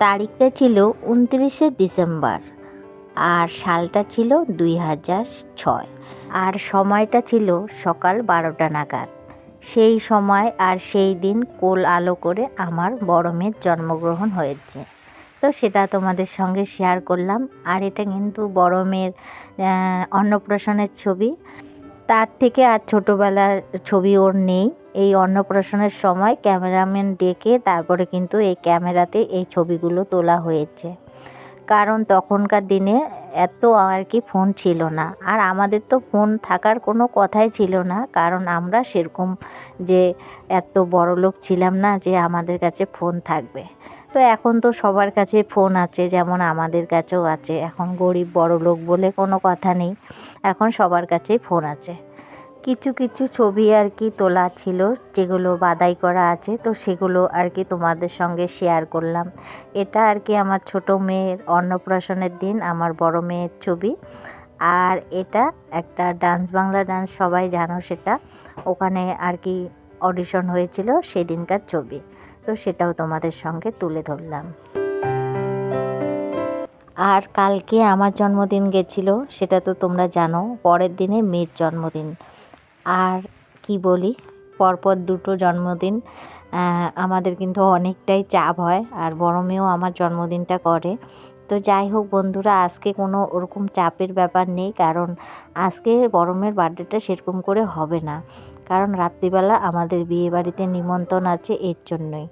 তারিখটা ছিল উনত্রিশে ডিসেম্বর আর সালটা ছিল দুই হাজার ছয়। আর সময়টা ছিল সকাল বারোটা নাগাদ। সেই সময় আর সেই দিন কোল আলো করে আমার বড় মেয়ের জন্মগ্রহণ হয়েছে। তো সেটা তোমাদের সঙ্গে শেয়ার করলাম। আর এটা কিন্তু বড় মেয়ের অন্নপ্রাশনের ছবি। তার থেকে আর ছোটোবেলার ছবি ওর নেই। এই অন্নপ্রাশনের সময় ক্যামেরাম্যান ডেকে তারপরে কিন্তু এই ক্যামেরাতে এই ছবিগুলো তোলা হয়েছে। কারণ তখনকার দিনে এত আর কি ফোন ছিল না। আর আমাদের তো ফোন থাকার কোনো কথাই ছিল না। কারণ আমরা সেরকম যে এত বড় লোক ছিলাম না যে আমাদের কাছে ফোন থাকবে। তো এখন তো সবার কাছে ফোন আছে, যেমন আমাদের কাছেও আছে। এখন গরিব বড় লোক বলে কোনো কথা নেই। এখন সবার কাছেই ফোন আছে। কিছু কিছু ছবি আর কি তোলা ছিল, যেগুলো বাদাই করা আছে, তো সেগুলো আর কি তোমাদের সঙ্গে শেয়ার করলাম। এটা আর কি আমার ছোট মেয়ের অন্নপ্রাশনের দিন, আমার বড় মেয়ের ছবি। আর এটা একটা ডান্স, বাংলা ডান্স, সবাই জানো সেটা। ওখানে আর কি অডিশন হয়েছিল সেদিনকার ছবি, তো সেটাও তোমাদের সঙ্গে তুলে ধরলাম। আর কালকে আমার জন্মদিন গেছিল, সেটা তো তোমরা জানো, পরের দিনে মেয়ের জন্মদিন। আর কি বলি, পরপর দুটো জন্মদিন আমাদের কিন্তু অনেকটাই চাপ হয় আর বড় মেয়েও আমার জন্মদিনটা করে। তো যাই হোক বন্ধুরা, আজকে কোনো ওরকম চাপের ব্যাপার নেই, কারণ আজকে মেয়ের বার্থডেটা সেরকম করে হবে না। কারণ রাত্রিবেলা আমাদের বিয়ে বাড়িতে নিমন্ত্রণ আছে এর জন্যই।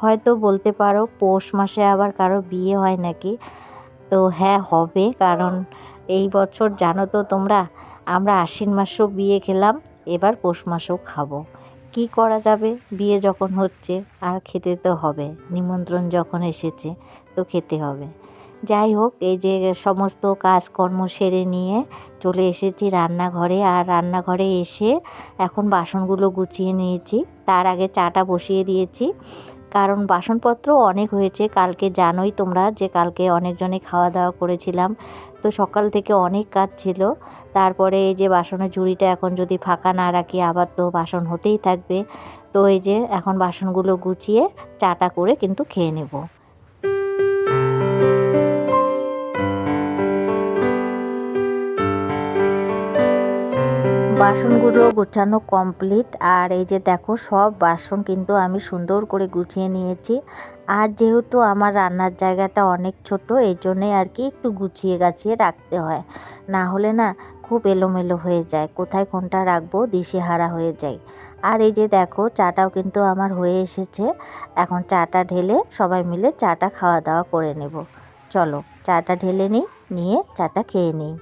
হয়তো বলতে পারো পৌষ মাসে আবার কারও বিয়ে হয় নাকি? তো হ্যাঁ হবে, কারণ এই বছর জানো তো তোমরা আমরা আশ্বিন মাসেও বিয়ে খেলাম, এবার পৌষ মাসেও খাব। কি করা যাবে? বিয়ে যখন হচ্ছে, আর খেতে তো হবে। নিমন্ত্রণ যখন এসেছে, তো খেতে হবে। যাই হোক, এই যে সমস্ত কাজকর্ম সেরে নিয়ে চলে এসেছি রান্নাঘরে, আর রান্নাঘরে এসে এখন বাসনগুলো গুছিয়ে নিয়েছি। তার আগে চাটা বসিয়ে দিয়েছি। কারণ বাসনপত্র অনেক হয়েছে। কালকে জানোই তোমরা যে কালকে অনেকজনে খাওয়া দাওয়া করেছিলাম। তো সকাল থেকে অনেক কাজ ছিল। তারপরে এই যে বাসনের ঝুড়িটা এখন যদি ফাঁকা না রাখি, আবার তো বাসন হতেই থাকবে। তো এই যে এখন বাসনগুলো গুছিয়ে চাটা করে কিন্তু খেয়ে নেব। বাসনগুলো গোছানো কমপ্লিট। আর এই যে দেখো, সব বাসন কিন্তু আমি সুন্দর করে গুছিয়ে নিয়েছি। আর যেহেতু আমার রান্নার জায়গাটা অনেক ছোট, এই জন্যে আর কি একটু গুছিয়ে গাছিয়ে রাখতে হয়। না হলে না খুব এলোমেলো হয়ে যায়। কোথায় কোনটা রাখব? দিশেহারা হয়ে যায়। আর এই যে দেখো, চাটাও কিন্তু আমার হয়ে এসেছে। এখন চাটা ঢেলে সবাই মিলে চাটা খাওয়া দাওয়া করে নেব। চলো, চাটা ঢেলে নিই, নিয়ে চাটা খেয়ে নিই।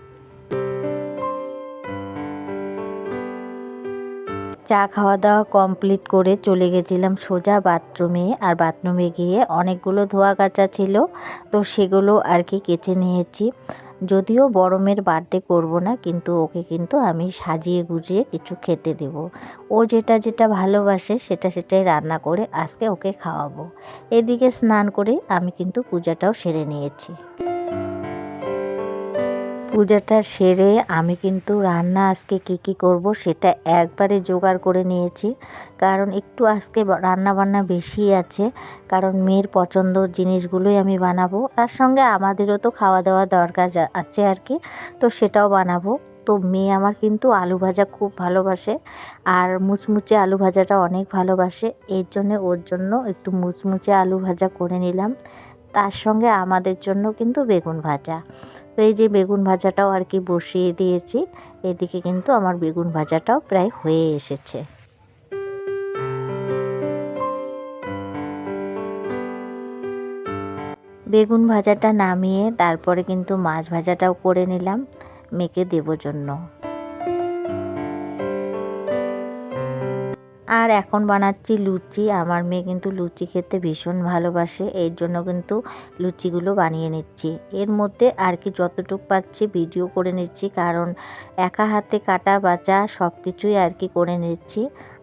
চা খাওয়া দাওয়া কমপ্লিট করে চলে গেছিলাম সোজা বাথরুমে আর বাথরুমে গিয়ে অনেকগুলো ধোয়া কাচা ছিল, তো সেগুলো আর কি কেচে নিয়েছি। যদিও বড়মের বার্থডে করব না, কিন্তু ওকে কিন্তু আমি সাজিয়ে গুজিয়ে কিছু খেতে দেব। ও যেটা যেটা ভালোবাসে সেটা সেটাই রান্না করে আজকে ওকে খাওয়াবো। এদিকে স্নান করে আমি কিন্তু পূজাটাও সেরে নিয়েছি। পূজাটা সেরে আমি কিন্তু রান্না আজকে কী কী করব সেটা একবারে জোগাড় করে নিয়েছি। কারণ একটু আজকে রান্না বান্না বেশি আছে, কারণ মেয়ের পছন্দর জিনিসগুলোই আমি বানাবো। তার সঙ্গে আমাদেরও তো খাওয়া দাওয়া দরকার আছে আর কি, তো সেটাও বানাবো। তো মেয়ে আমার কিন্তু আলু ভাজা খুব ভালোবাসে আর মুচমুচে আলু ভাজাটা অনেক ভালোবাসে। এর জন্য ওর জন্য একটু মুচমুচে আলু ভাজা করে নিলাম। তার সঙ্গে আমাদের জন্য কিন্তু বেগুন ভাজা। তো এই যে বেগুন ভাজাটাও আর কি বসিয়ে দিয়েছি, এদিকে কিন্তু আমার বেগুন ভাজাটাও প্রায় হয়ে এসেছে। বেগুন ভাজাটা নামিয়ে তারপরে কিন্তু মাছ ভাজাটাও করে নিলাম মেয়েকে দেবো জন্য। আর এখন বানাচ্ছি লুচি। আমার মেয়ে কিন্তু লুচি খেতে ভীষণ ভালোবাসে, এর জন্য কিন্তু লুচিগুলো বানিয়ে নিচ্ছি। এর মধ্যে আর কি যতটুক পাচ্ছি ভিডিও করে নিচ্ছি, কারণ একা হাতে কাটা, বাচা সব কিছুই আর কি করে নিচ্ছি।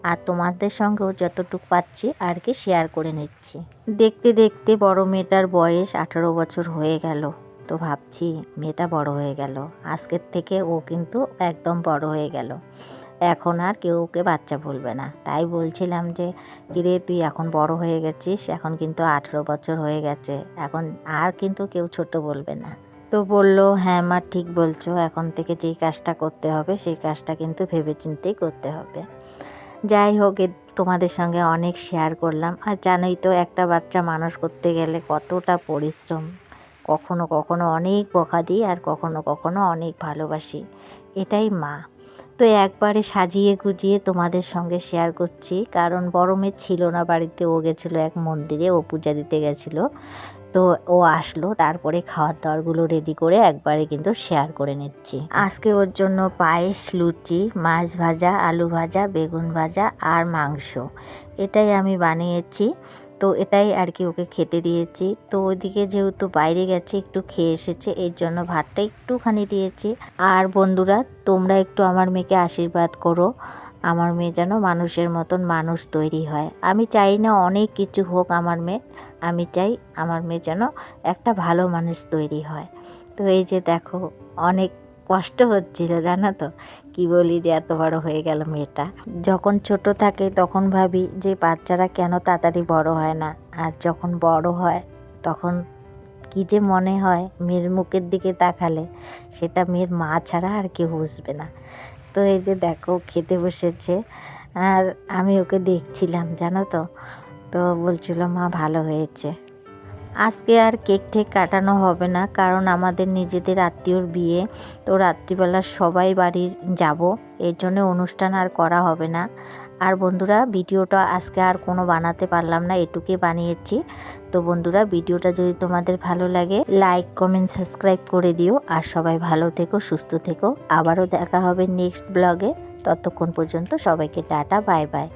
আর তোমাদের সঙ্গেও যতটুক পাচ্ছি আর কি শেয়ার করে নিচ্ছি। দেখতে দেখতে বড় মেয়েটার বয়স আঠারো বছর হয়ে গেল। তো ভাবছি মেয়েটা বড় হয়ে গেল। আজকের থেকে ও কিন্তু একদম বড় হয়ে গেল। এখন আর কেউ ওকে বাচ্চা বলবে না। তাই বলছিলাম যে, কিরে, তুই এখন বড় হয়ে গেছিস, এখন কিন্তু আঠেরো বছর হয়ে গেছে, এখন আর কিন্তু কেউ ছোট বলবে না। তো বলল হ্যাঁ মা, ঠিক বলছো, এখন থেকে যেই কাজটা করতে হবে, সেই কাজটা কিন্তু ভেবে ভেবেচিন্তেই করতে হবে। যাই হোক তোমাদের সঙ্গে অনেক শেয়ার করলাম। আর জানোই তো, একটা বাচ্চা মানুষ করতে গেলে কতটা পরিশ্রম। কখনো কখনো অনেক বকা দিই, আর কখনো কখনো অনেক ভালোবাসি। এটাই মা। তো একবারে সাজিয়ে গুজিয়ে তোমাদের সঙ্গে শেয়ার করছি। কারণ বড় মেয়ে ছিল না বাড়িতে, ও গেছিল এক মন্দিরে, ও পূজা দিতে গেছিল। তো ও আসলো, তারপরে খাওয়ার দাওয়ারগুলো রেডি করে একবারে কিন্তু শেয়ার করে নিচ্ছি। আজকে ওর জন্য পায়েস, লুচি, মাছ ভাজা, আলু ভাজা, বেগুন ভাজা আর মাংস। এটাই আমি বানিয়েছি। তো এটাই আর কি ওকে খেতে দিয়েছি। তো ওইদিকে যেহেতু বাইরে গেছে, একটু খেয়ে এসেছে, এর জন্য ভাতটা একটুখানি দিয়েছি। আর বন্ধুরা, তোমরা একটু আমার মেয়েকে আশীর্বাদ করো। আমার মেয়ে যেন মানুষের মতন মানুষ তৈরি হয়। আমি চাই না অনেক কিছু হোক আমার মেয়ে, আমি চাই আমার মেয়ে যেন একটা ভালো মানুষ তৈরি হয়। তো এই যে দেখো, অনেক কষ্ট হচ্ছিল, জানো তো? কি বলি যে এত বড় হয়ে গেল মেয়েটা। যখন ছোট থাকে তখন ভাবি যে বাচ্চারা কেন তাড়াতাড়ি বড় হয় না? আর যখন বড় হয় তখন কি যে মনে হয় মেয়ের মুখের দিকে তাকালে, সেটা মেয়ের মা ছাড়া আর কেউ বুঝবে না। তো এই যে দেখো খেতে বসেছে। আর আমি ওকে দেখছিলাম, জানো তো? তো বলছিল, মা, ভালো হয়েছে। আজকে আর কেক ঠেক কাটানো হবে না, কারণ আমাদের নিজেদের আত্মীয়র বিয়ে। তো রাত্রিবেলা সবাই বাড়ির যাব, এর জন্য অনুষ্ঠান আর করা হবে না। আর বন্ধুরা, ভিডিওটা আজকে আর কোনো বানাতে পারলাম না, এটুকুই বানিয়েছি। তো বন্ধুরা, ভিডিওটা যদি তোমাদের ভালো লাগে, লাইক, কমেন্ট, সাবস্ক্রাইব করে দিও। আর সবাই ভালো থেকো, সুস্থ থেকো। আবারও দেখা হবে নেক্সট ব্লগে। ততক্ষণ পর্যন্ত সবাইকে টাটা, বাই বাই।